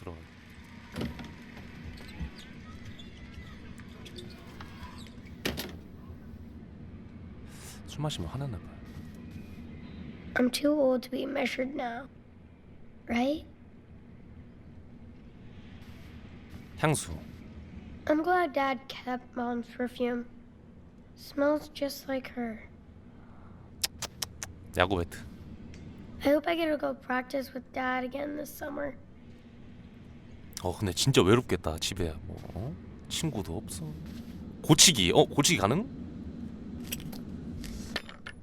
들어가. 술 마시면 화났나 봐. I'm too old to be measured now. Right? 향수. I'm glad Dad kept Mom's perfume. Smells just like her. 야구 배트. I hope I get to go practice with Dad again this summer. 어 근데 진짜 외롭겠다 집에 뭐 어? 친구도 없어. 고치기. 어 고치기 가능?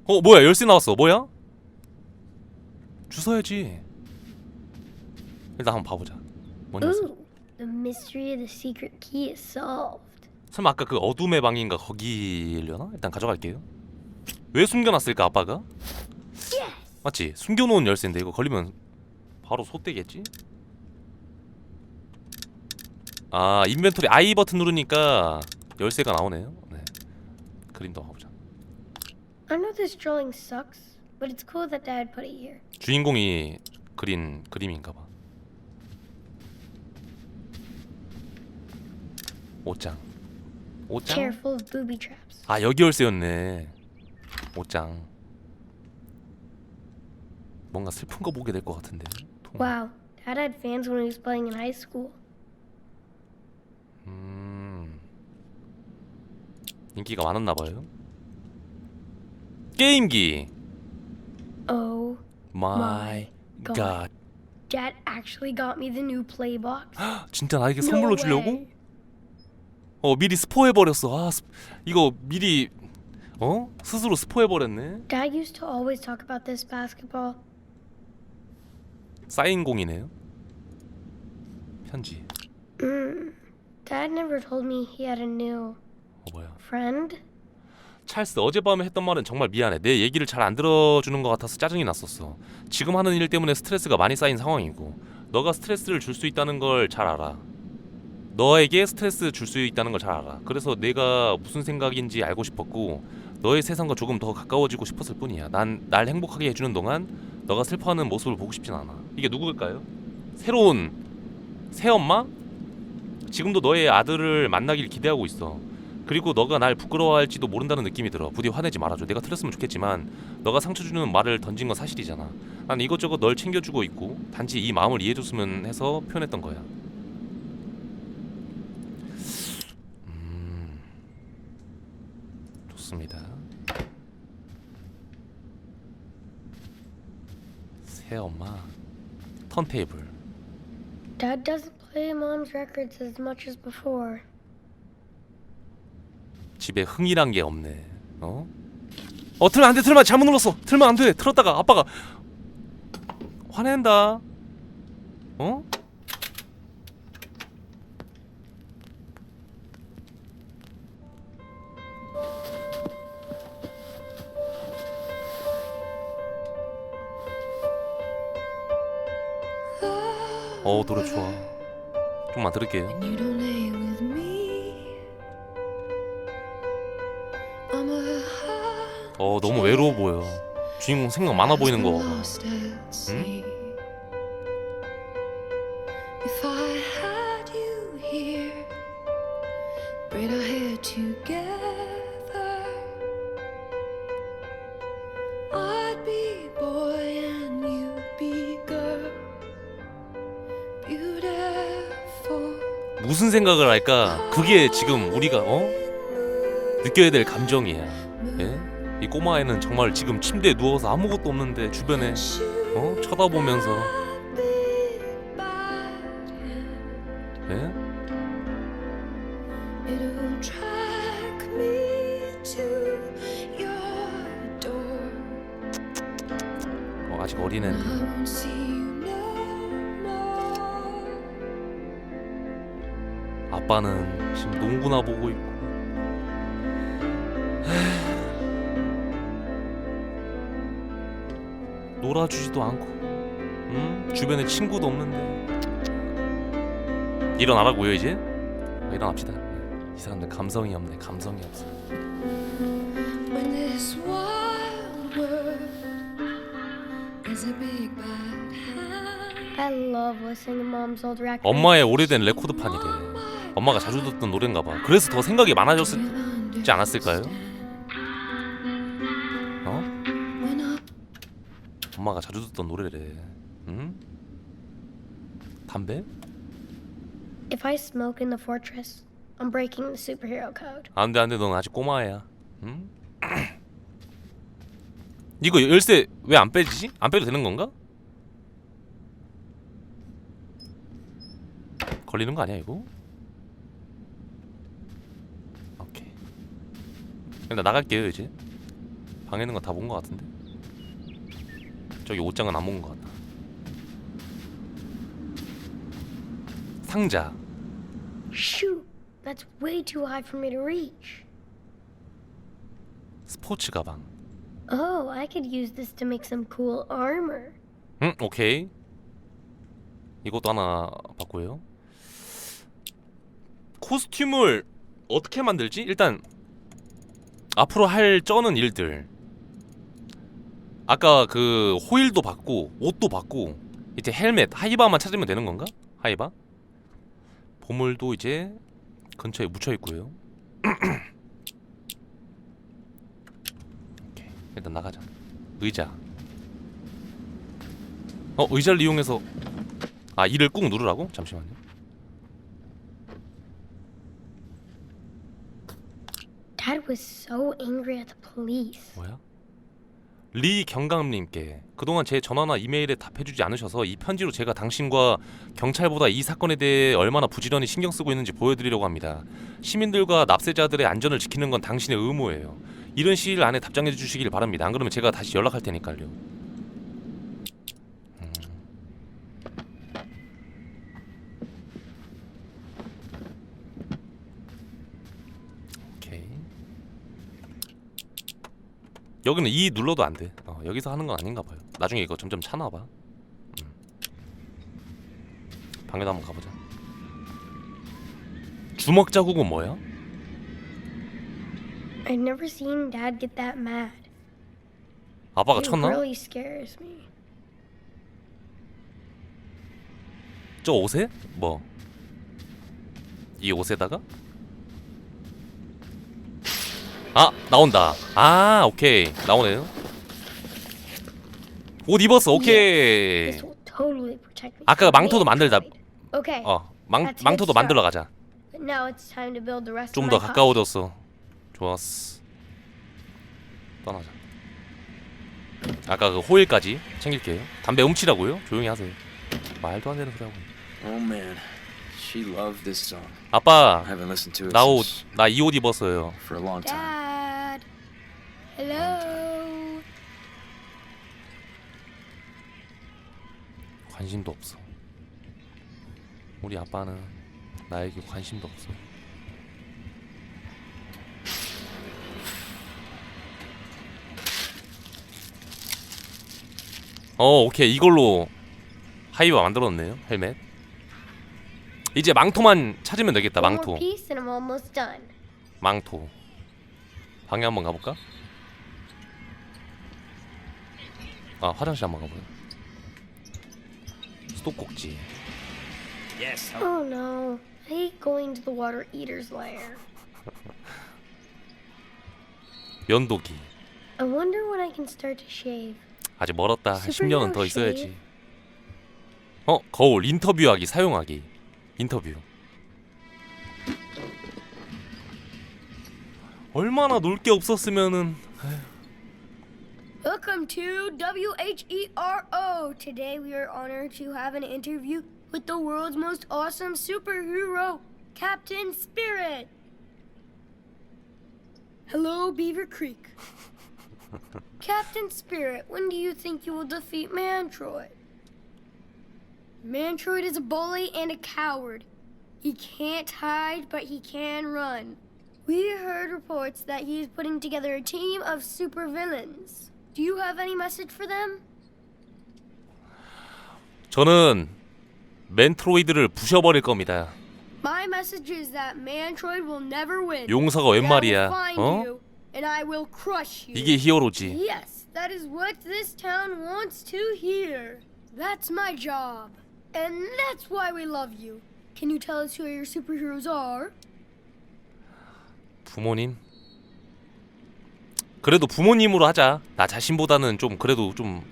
어 뭐야 열쇠 나왔어. 뭐야? 주워야지. 일단 한번 봐보자. 뭔 열쇠? Ooh, the mystery of the secret key is solved. 설마 아까 그 어둠의 방인가 거기려나? 일단 가져갈게요. 왜 숨겨놨을까 아빠가? 맞지? 숨겨놓은 열쇠인데 이거 걸리면 바로 소떼겠지? 아 인벤토리 I 버튼 누르니까 열쇠가 나오네요. 네. 그림도 가보자. I know this drawing sucks, but it's cool that Dad put it here. 주인공이 그린 그림인가 봐. 옷장. 옷장? Chair full of booby traps. 아 여기 열쇠였네. 옷장. 뭔가 슬픈 거 보게 될 것 같은데. 통- Wow, Dad had fans when he was playing in high school. 음. 인기가 많았나 봐요. 게임기. Oh, My God. Dad actually got me the new play box. 진짜 나에게 선물로 주려고? 어 미리 스포해 버렸어. 아 스- 이거 미리 어 스스로 스포해 버렸네. Dad used to always talk about this basketball. 사인 공이네요. 편지. Mm. Dad never told me he had a new 어 뭐야? friend. 찰스 어젯밤에 했던 말은 정말 미안해. 내 얘기를 잘 안 들어주는 것 같아서 짜증이 났었어. 지금 하는 일 때문에 스트레스가 많이 쌓인 상황이고 너가 스트레스를 줄 수 있다는 걸 잘 알아. 너에게 스트레스 줄 수 있다는 걸 잘 알아. 그래서 내가 무슨 생각인지 알고 싶었고 너의 세상과 조금 더 가까워지고 싶었을 뿐이야. 난 날 행복하게 해주는 동안 너가 슬퍼하는 모습을 보고 싶진 않아. 이게 누구일까요? 새로운 새엄마? 지금도 너의 아들을 만나길 기대하고 있어. 그리고 너가 날 부끄러워할지도 모른다는 느낌이 들어. 부디 화내지 말아줘. 내가 틀렸으면 좋겠지만 너가 상처 주는 말을 던진 건 사실이잖아. 난 이것저것 널 챙겨주고 있고 단지 이 마음을 이해해줬으면 해서 표현했던 거야. 음, 좋습니다. 새 엄마 턴테이블. Dad doesn't play Mom's records as much as before. 집에 흥이란 게 없네. 어? 어 틀면 안 돼. 틀면 잘못 눌렀어. 틀면 안 돼. 틀었다가 아빠가 화낸다. 어? 어 노래 좋아. 좀만 들을게요. 어 너무 외로워 보여. 주인공 생각 많아 보이는 거. 봐 생각을 할까? 그게 지금 우리가 어 느껴야 될 감정이야. 예? 이 꼬마애는 정말 지금 침대에 누워서 아무것도 없는데 주변에 어 쳐다보면서 예? 어, 아직 어린애인데 아빠는 지금 농구나 보고 있고. 놀아주지도 않고 응? 주변에 친구도 없는데 일어나라고요 이제? 어, 일어납시다 이 사람들 감성이 없네 감성이 없어 When this wild world is a big bad hand, I love listening to Mom's old records. 엄마의 오래된 레코드판이래. 엄마가 자주 듣던 노래인가 봐. 그래서 더 생각이 많아졌지 않았을까요? 어? 엄마가 자주 듣던 노래래. 응? 담배? If I smoke in the fortress, I'm breaking the superhero code. 안돼 안돼 넌 아직 꼬마야. 응? 이거 열쇠 왜 안 빼지지? 안 빼도 되는 건가? 걸리는 거 아니야 이거? 오케이. 일단 나갈게요 이제. 방에 있는 거 다 본 거 같은데. 저기 옷장은 안 본 거 같다. 상자. Shoot! That's way too high for me to reach. 스포츠 가방. Oh, I could use this to make some cool armor. 응, 오케이. 이것도 하나 받고요. 코스튬을 어떻게 만들지? 일단 앞으로 할 쩌는 일들. 아까 그 호일도 받고 옷도 받고 이제 헬멧, 하이바만 찾으면 되는 건가? 하이바? 보물도 이제 근처에 묻혀 있고요. 일단 나가자. 의자. 어 의자를 이용해서 아 이를 꾹 누르라고? 잠시만요. Dad was so angry at the police. 뭐야? 리 경감님께 그동안 제 전화나 이메일에 답해주지 않으셔서 이 편지로 제가 당신과 경찰보다 이 사건에 대해 얼마나 부지런히 신경 쓰고 있는지 보여드리려고 합니다. 시민들과 납세자들의 안전을 지키는 건 당신의 의무예요. 이런 시일 안에 답장해 주시길 바랍니다. 안 그러면 제가 다시 연락할 테니까요. 음. 오케이. 여기는 이 눌러도 안 돼. 어, 여기서 하는 건 아닌가 봐요. 나중에 이거 점점 차나 봐. 음. 방에도 한번 가보자. 주먹 자국은 뭐야? I've never seen Dad get that mad. 아빠가 It 쳤나? really scares me. 저 옷에? 뭐? 이 옷에다가? 아 나온다. 아 오케이 나오네요. 옷 입었어. 오케이. 아까 망토도 만들다. 어 망, 망토도 만들러 가자. 좀 더. 가까워졌어. 좋았어. 떠나자. 아까 그 호일까지 챙길게요. 담배 훔치라고요? 조용히 하세요. 말도 안 되는 소리 하고. Oh she loved this song. 아빠, I haven't listened to it 나 옷, since 나 이 옷 입었어요. for a long time. Dad, hello. 관심도 없어. 우리 아빠는 나에게 관심도 없어. 어, 오케이. 이걸로 하이바 만들었네요. 헬멧. 이제 망토만 찾으면 되겠다. One 망토. more piece and I'm almost done. 망토. 방에 한번 가볼까? 아, 화장실 한번 가보자. 수도꼭지. Yes. Oh no, I hate going to the water eater's lair. 면도기. I wonder when I can start to shave. 아직 멀었다. 한 슈퍼히어로 10년은 더 있어야지. 어, 거울 인터뷰하기 사용하기. 인터뷰. 얼마나 놀 게 없었으면은 Welcome to WHERO. Today we are honored to have an interview with the world's most awesome superhero, Captain Spirit. Hello, Beaver Creek. Captain Spirit, when do you think you will defeat Mantroid? Mantroid is a bully and a coward. He can't hide, but he can run. We heard reports that he is putting together a team of supervillains. Do you have any message for them? 저는 멘트로이드를 부셔버릴 겁니다. My message is that Mantroid will never win. 용서가 웬 And I will 말이야? find 어? you, and I will crush you. 이게 히어로지. Yes, that is what this town wants to hear. That's my job. And that's why we love you. Can you tell us who your superheroes are? 부모님. 그래도 부모님으로 하자. 나 자신보다는 좀 그래도 좀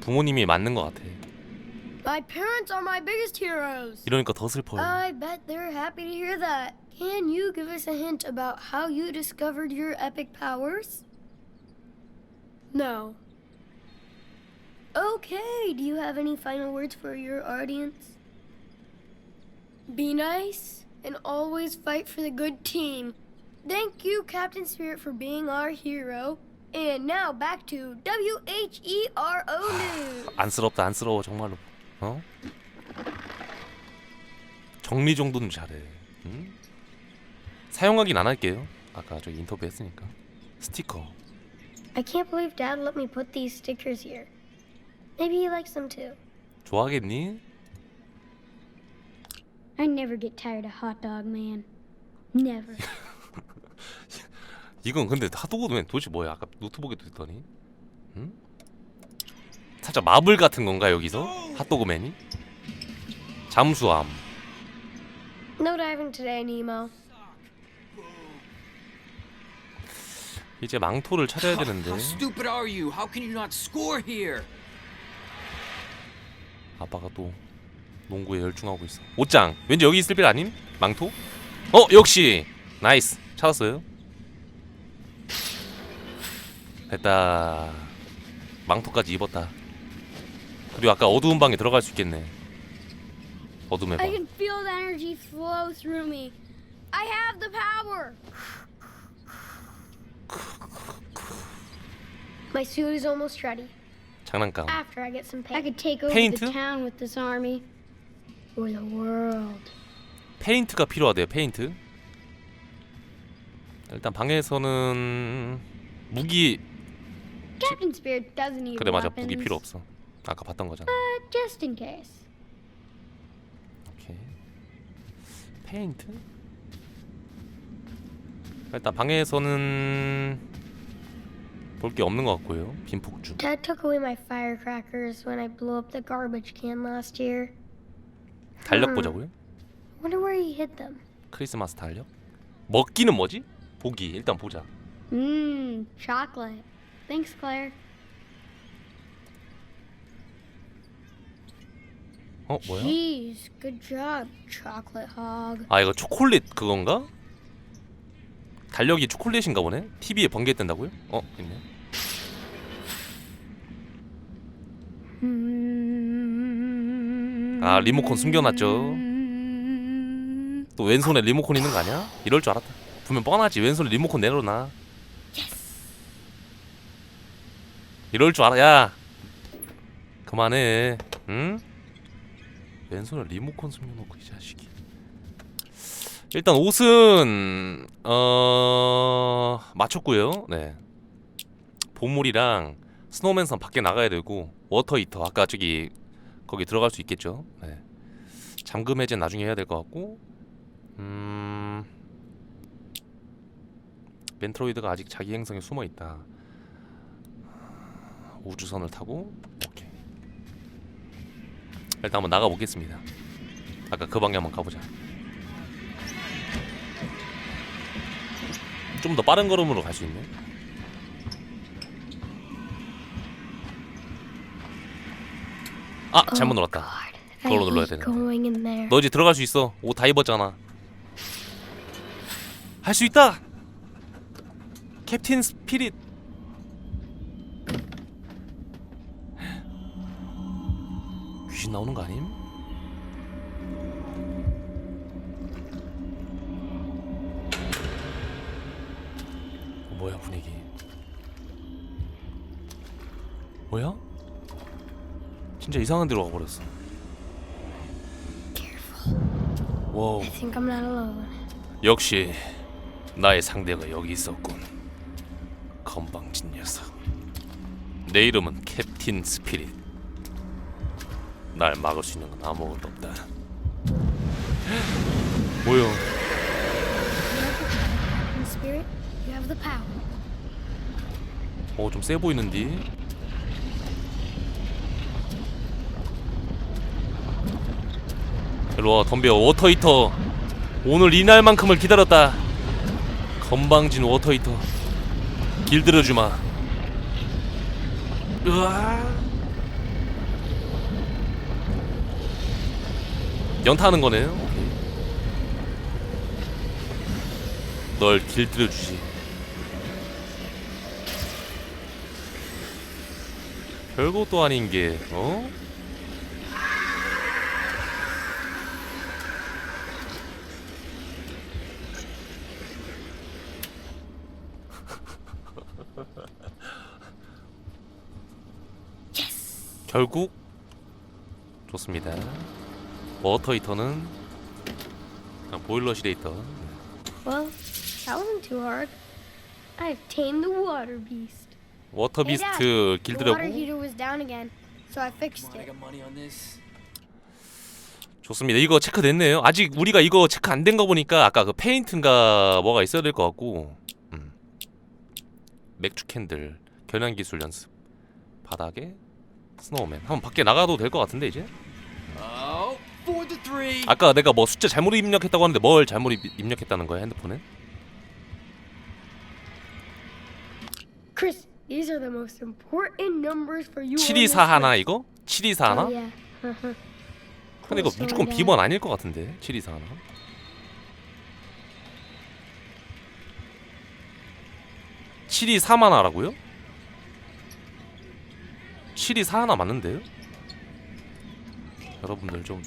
부모님이 맞는 것 같아. My parents are my biggest heroes. 이러니까 더 슬퍼요. I bet they're happy to hear that. Can you give us a hint about how you discovered your epic powers? No. Okay, do you have any final words for your audience? Be nice and always fight for the good team. Thank you, Captain Spirit, for being our hero. And now back to WHERO News. 안쓰럽다 안쓰러워 정말로. 어? 정리 정도는 잘해. 응? 사용하긴 안 할게요. 아까 저 인터뷰 했으니까. 스티커. I can't believe Dad let me put these stickers here. Maybe he likes them too. 좋아하겠니? I never get tired of hot dog man. Never. 이건 근데 핫도그맨 도대체 뭐야? 아까 노트북에 듣더니. 응? 살짝 마블 같은 건가 여기서? 핫도그맨이? 잠수함. no diving today, Nemo. 이제 망토를 찾아야 되는데. How stupid are you? How can you not score here? 아빠가 또 농구에 열중하고 있어. 옷장. 왠지 여기 있을 빌 아님? 망토? 어 역시 나이스 찾았어요. 됐다. 망토까지 입었다. 그리고 아까 어두운 방에 들어갈 수 있겠네. 어둠의 I 방. can feel the energy flow through me. I have the power. My suit is almost ready. 장난감. After I get some paint, I could take over Paint? the town with this army, or the world. 페인트가 필요하대요. 페인트. 일단 방에서는 무기 Captain Spirit doesn't need 그래 맞아 weapons, 무기 필요 없어. 아까 봤던 거잖아. but just in case. 오케이. 페인트? 일단 방에서는 볼 게 없는 것 같고요. 빈 폭주. Dad took away my firecrackers when I blew up the garbage can last year. 달력 보자고요. Wonder where he hid them. 크리스마스 달력. 먹기는 뭐지? 보기. 일단 보자. Mmm, chocolate. Thanks, Claire. 어 뭐야? Jeez, good job, chocolate hog. 아 이거 초콜릿 그건가? 달력이 초콜릿인가 보네. TV에 번개뜬다고요? 어 있네. 아 리모컨 숨겨놨죠. 또 왼손에 리모컨 있는 거 아니야? 이럴 줄 알았다. 분명 뻔하지. 왼손에 리모컨 내려놔. 이럴 줄 알아. 야. 그만해. 응? 왼손에 리모컨 숨겨놓고 이 자식이. 일단 옷은 어 맞췄고요. 네. 보물이랑 스노우맨선 밖에 나가야 되고 워터 히터 아까 저기 거기 들어갈 수 있겠죠. 네. 잠금 해제 나중에 해야 될 것 같고 음 멘트로이드가 아직 자기 행성에 숨어 있다. 우주선을 타고 오케이. 일단 한번 나가 보겠습니다. 아까 그 방향 한번 가보자. 좀 더 빠른 걸음으로 갈 수 있네. 아 잘못 눌렀다. 그걸로 눌러야 되는데. 너 이제 들어갈 수 있어. 옷 다 입었잖아. 할 수 있다. 캡틴 스피릿. 귀신 나오는 거 아님? 어, 뭐야 분위기? 뭐야? 진짜 이상한 데로 가버렸어. 와우. Think I'm not alone. 역시 나의 상대가 여기 있었군. 건방진 녀석. 내 이름은 캡틴 스피릿. 날 막을 수 있는 건 아무것도 없다. 뭐야? Spirit, you have the power. 어 좀 세 보이는데. 일로와 덤벼 워터 히터. 오늘 이날만큼을 기다렸다. 건방진 워터 히터. 길들여주마. 으아. 연타하는 거네요. 널 길들여주지. 별것도 아닌 게 어? 결국 좋습니다. 워터 히터는 그냥 보일러실에 있던 Well, that wasn't too hard. I've tamed the water beast. 워터 Hey, Dad, 비스트 The water 길들여고 heater was down again, so I fixed it. 좋습니다. 이거 체크됐네요. 아직 우리가 이거 체크 안 된 거 보니까 아까 그 페인트인가 뭐가 있어야 될 것 같고 음. 맥주 캔들 겨냥 기술 연습 바닥에 스노우맨 한번 밖에 나가도 될 것 같은데 이제 Oh. 아까 내가 뭐 숫자 잘못 입력했다고 하는데 뭘 잘못 입, 입력했다는 거야 핸드폰에 Chris, these are the most important numbers for you. on 724 this 하나. 이거 724 하나 Oh, yeah. Uh-huh. 근데 이거 무조건 비번 아닐 것 같은데 724 하나 724만 하라고요? 724 하나 맞는데요? 여러분들 좀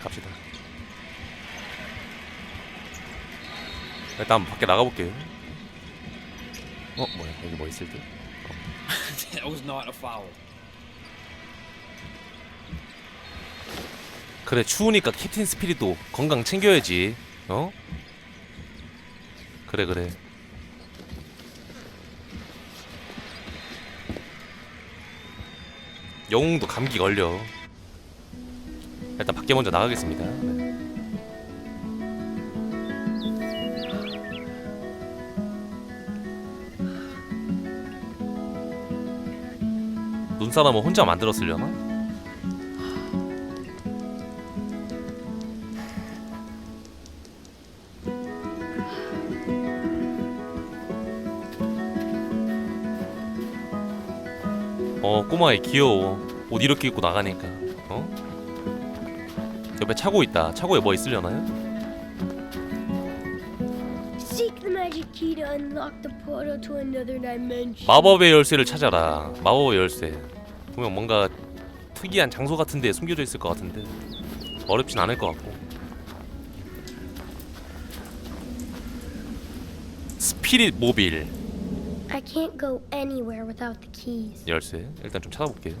갑시다 일단 밖에 나가볼게요 어 뭐야 여기 뭐 있을 듯 that was not a foul. 그래 추우니까 캡틴 스피릿도 건강 챙겨야지 어? 그래 그래 영웅도 감기 걸려 일단 밖에 먼저 나가겠습니다 네. 눈사람은 혼자 만들었으려나? 꼬마애 귀여워. 옷 이렇게 입고 나가니까. 어? 옆에 차고 있다. 차고에 뭐 있으려나요? Seek the magic key to unlock the portal to another dimension. 마법의 열쇠를 찾아라. 마법의 열쇠. 보면 뭔가 특이한 장소 같은 데 숨겨져 있을 것 같은데. 어렵진 않을 것 같고. 스피릿 모빌 can't go anywhere without the keys. 열쇠 일단 좀 찾아볼게요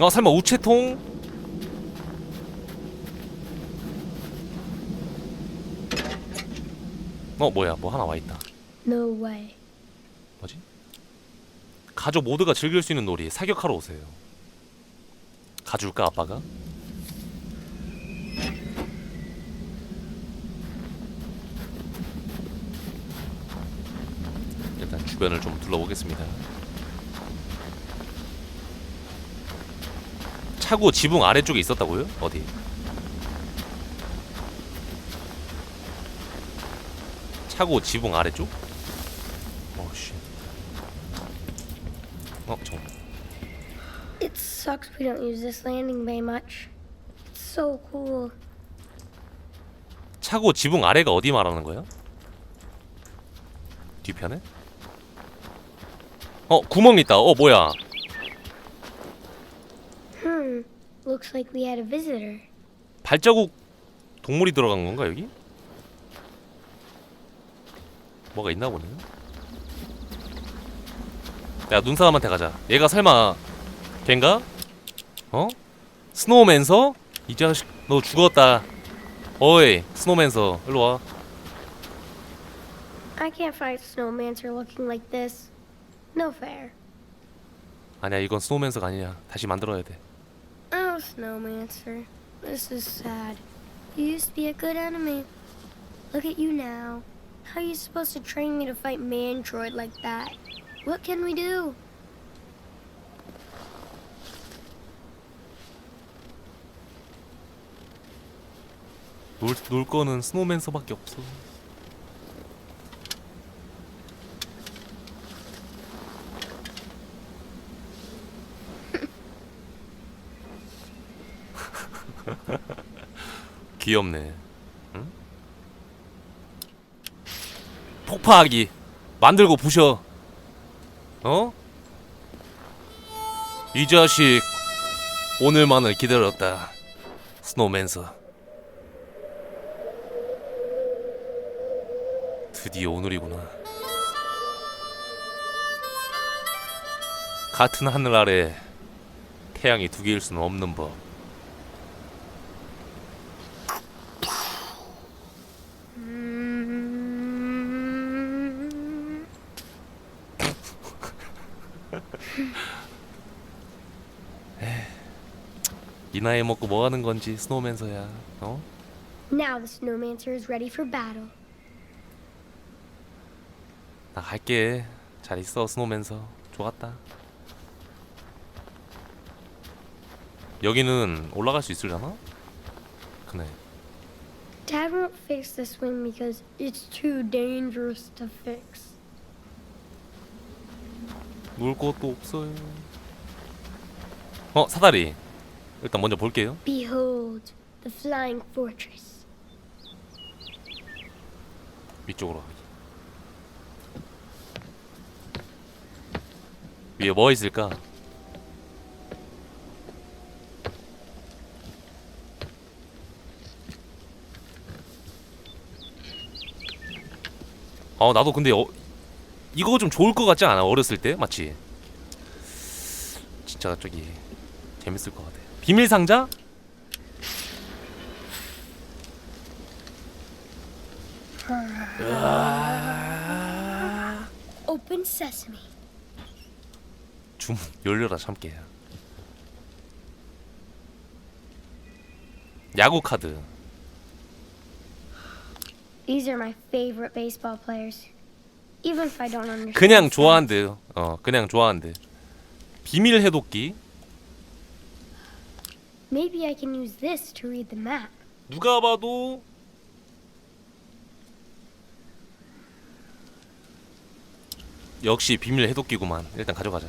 어 설마 우체통? 어 뭐야 뭐 하나 와 있다 No way. 뭐지? 가족 모두가 즐길 수 있는 놀이 사격하러 오세요 가줄까 아빠가? 일단 주변을 좀 둘러보겠습니다 차고 지붕 아래쪽에 있었다고요? 어디? 차고 지붕 아래쪽? 어씨 어 잠깐 It sucks we don't use this landing bay much. It's so cool. 차고 지붕 아래가 어디 말하는 거야? 뒤편에? 어 구멍 있다 어 뭐야 Hmm. Looks like we had a visitor. 발자국 동물이 들어간 건가 여기? 뭐가 있나 보네 야 눈사람한테 가자 얘가 설마 걘가? 어? 스노우맨서? 이 자식 너 죽었다 어이 스노우맨서 일로 와 I can't fight snowmancer looking like this. No fair. 아니야 이건 스노우맨서가 아니야 다시 만들어야 돼 Oh, snowmancer. This is sad. You used to be a good enemy. Look at you now. How are you supposed to train me to fight Mantroid like that? What can we do? 놀, 놀 거는 스노우맨서밖에 없어. 귀엽네. 응? 폭파하기 만들고 부셔. 어? 이 자식 오늘만을 기다렸다. 스노우맨서. 드디어 오늘이구나. 같은 하늘 아래 태양이 두 개일 수는 없는 법. 이 나이 먹고 뭐 하는 건지 스노우맨서야. 어? Now the snowmancer is ready for battle. 나 갈게. 잘 있어 스노우맨서. 좋았다. 여기는 올라갈 수 있으려나? 그네. Dad won't fix the swing because it's too dangerous to fix. 놀 것도 없어요. 어 사다리. 일단 먼저 볼게요. Behold, the flying fortress. 위쪽으로 가기. 위에 뭐 있을까? 어 나도 근데 어, 이거 좀 좋을 것 같지 않아 어렸을 때 맞지? 진짜 저기 재밌을 것 같아. 비밀 상자? Open sesame. 좀 열려라 참깨. 야구 카드. These are my favorite baseball players. Even if I don't understand. 그냥. 좋아한대요. 어, 그냥 좋아한대. 비밀 해독기. Maybe I can use this to read the map. 누가 봐도 역시 비밀 해독기구만. 일단 가져가자.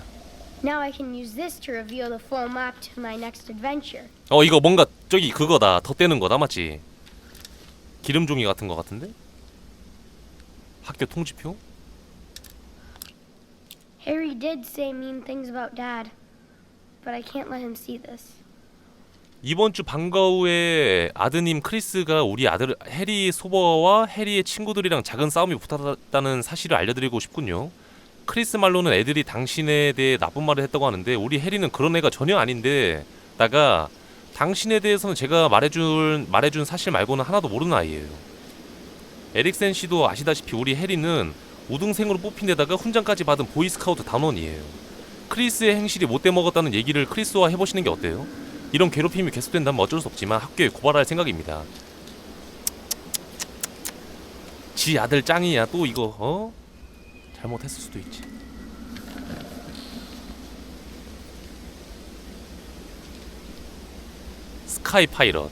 Now I can use this to reveal the full map to my next adventure. 어 이거 뭔가 저기 그거다. 덧대는 거다 맞지? 기름 종이 같은 거 같은데? 학교 통지표? Harry did say mean things about Dad, but I can't let him see this. 이번 주 방과 후에 아드님 크리스가 우리 아들 해리 소버와 해리의 친구들이랑 작은 싸움이 붙었다는 사실을 알려드리고 싶군요. 크리스 말로는 애들이 당신에 대해 나쁜 말을 했다고 하는데 우리 해리는 그런 애가 전혀 아닌데 다가 당신에 대해서는 제가 말해준 말해준 사실 말고는 하나도 모르는 아이예요. 에릭센 씨도 아시다시피 우리 해리는 우등생으로 뽑힌 데다가 훈장까지 받은 보이스카우트 단원이에요. 크리스의 행실이 못돼 먹었다는 얘기를 크리스와 해보시는 게 어때요? 이런 괴롭힘이 계속된다면 어쩔 수 없지만 학교에 고발할 생각입니다. 지 아들 짱이야 또 이거 어? 잘못했을 수도 있지. 스카이 파이럿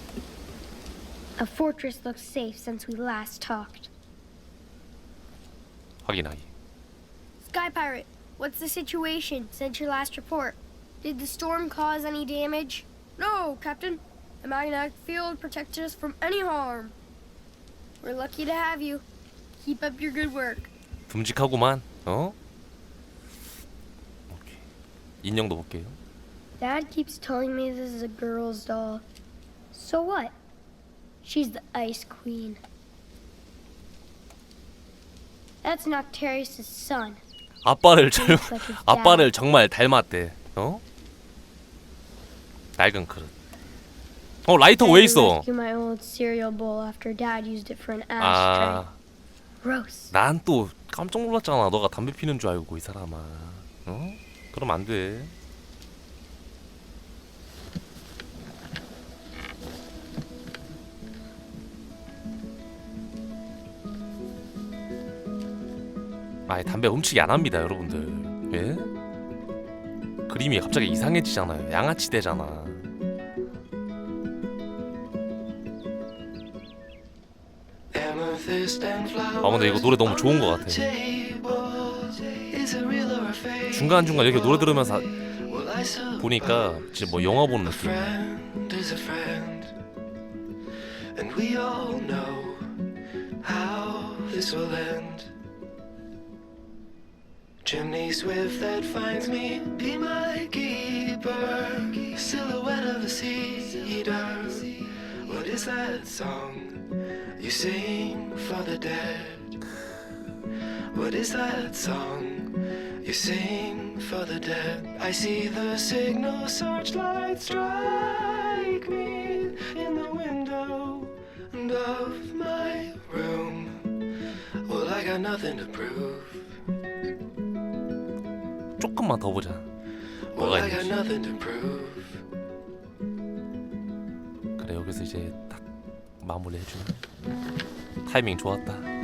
A fortress looks safe since we last talked. 확인하기. Sky Pirate, what's the situation since your last report? Did the storm cause any damage? No, Captain. The magnetic field protected us from any harm. We're lucky to have you. Keep up your good work. 듬직하구만. 어? 오케이. 인형도 볼게요. Dad keeps telling me this is a girl's doll. So what? She's the Ice Queen. That's Noctarius' son. 아빠를 절 Looks like his dad. 아빠를 정말 닮았대. 어? 낡은 그릇. 어 라이터 왜 있어? Rescue my old cereal bowl after Dad used it for an ashtray. 아, Gross. 난 또 깜짝 놀랐잖아. 너가 담배 피는 줄 알고 이 사람아. 어? 그럼 안 돼. 아예 담배 훔치기 안 합니다, 여러분들. 예? 그림이 갑자기 이상해지잖아요. 양아치 되잖아. 아 근데 이거 노래 너무 좋은 것 같아. 중간 중간 이렇게 노래 들으면서 보니까 진짜 뭐 영화 보는 느낌. and we all know how this will end. Chimney swift that finds me, be my keeper. Silhouette of a cedar. What is that song you sing for the dead? What is that song you sing for the dead? I see the signal searchlight strike me in the window of my room. Well, I got nothing to prove. 조금만 더 보자. 뭐가 있는지. 그래 여기서 이제 딱 마무리 해주나. 타이밍 좋았다.